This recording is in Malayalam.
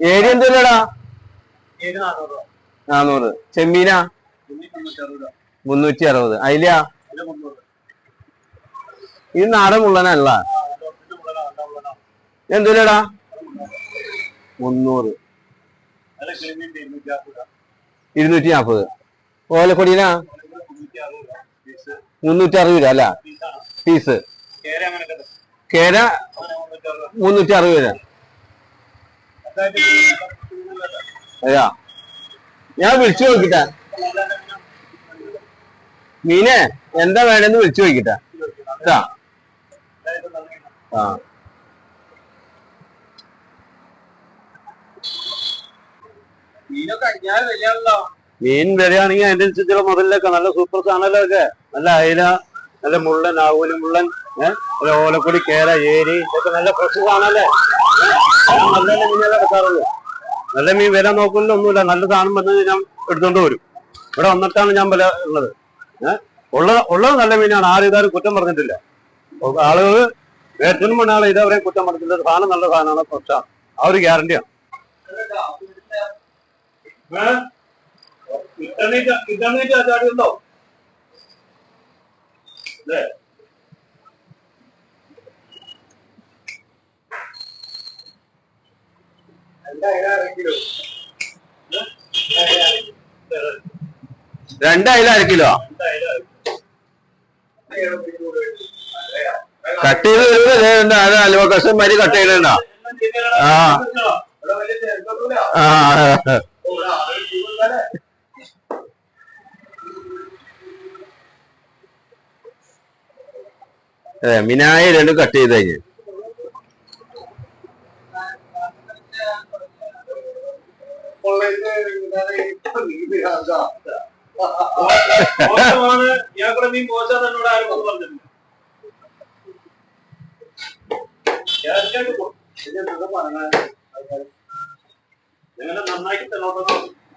ഏരി എന്തല്ലടാ ഏഴ് നാനൂറ് രൂപ നാനൂറ് ചെമ്മീനാ മുന്നൂറ്റി അറുപത് അയിലാ ഇത് നാടൻ മുള്ളനല്ല. എന്തല്ലടാ മുന്നൂറ്. ഇരുന്നൂറ്റി നാപ്പത് ഓലക്കൊടിയിലാ മുന്നൂറ്റി അറുപത് രൂപ. അല്ല. പീസ്. കേര മുന്നൂറ്റി അറുപത് രൂപ. അതെയാ? ഞാൻ വിളിച്ചു നോക്കിട്ടാ. മീനെ എന്താ വേണമെന്ന് വിളിച്ചു നോക്കിട്ടാ. ആ. മീൻ വരികയാണെങ്കിൽ അതിന്റെ അനുസരിച്ചുള്ള മുതലൊക്കെ നല്ല സൂപ്പർ സാധനങ്ങളൊക്കെ നല്ല അയില നല്ല മുള്ളൻ ആവൂലി മുള്ളൻ ഏഹ് ഓലക്കൊടി കേര ഏരി ഇതൊക്കെ നല്ല ഫ്രഷ് സാധനല്ലേ ഏ? നല്ല മീനുകളെ എടുക്കാറുള്ളൂ നല്ല മീൻ വില നോക്കുന്നില്ല ഒന്നുമില്ല. നല്ല സാധനം വന്നത് ഞാൻ എടുത്തോണ്ട് വരും. ഇവിടെ വന്നിട്ടാണ് ഞാൻ വില ഉള്ളത്. ഏഹ് ഉള്ള ഉള്ളത് നല്ല മീനാണ്. ആരും ഇതാരും കുറ്റം പറഞ്ഞിട്ടില്ല. ആളുകൾ ഏറ്റവും മണ്ണാണ് ആൾ ഇതവരെയും കുറ്റം പറഞ്ഞിട്ടില്ല. സാധനം നല്ല സാധനമാണ്. ഫ്രഷാണ് ആ ഒരു ഗ്യാരണ്ടിയാണ്. ഇന്റർനെറ്റ് ഇന്റർനെറ്റ് ചാടിയുണ്ടോ അയില അര കിലോ? കട്ട് ചെയ്ത് വരുമ്പോ അലുവ മരി കട്ട് ചെയ്യണ ആ. ആ. മിനായി രണ്ടും കട്ട് ചെയ്ത് കഴിഞ്ഞ്. മോശമാണ് ഇയാൾക്കുടെ മീൻ മോശം എന്നോട് ആരും ഒന്നും പറഞ്ഞിട്ടില്ല ഞാൻ കേട്ടു. ഇത് എന്തൊക്കെ പറഞ്ഞാ? നിങ്ങളെ നന്നാക്കി തന്നോട്ടോ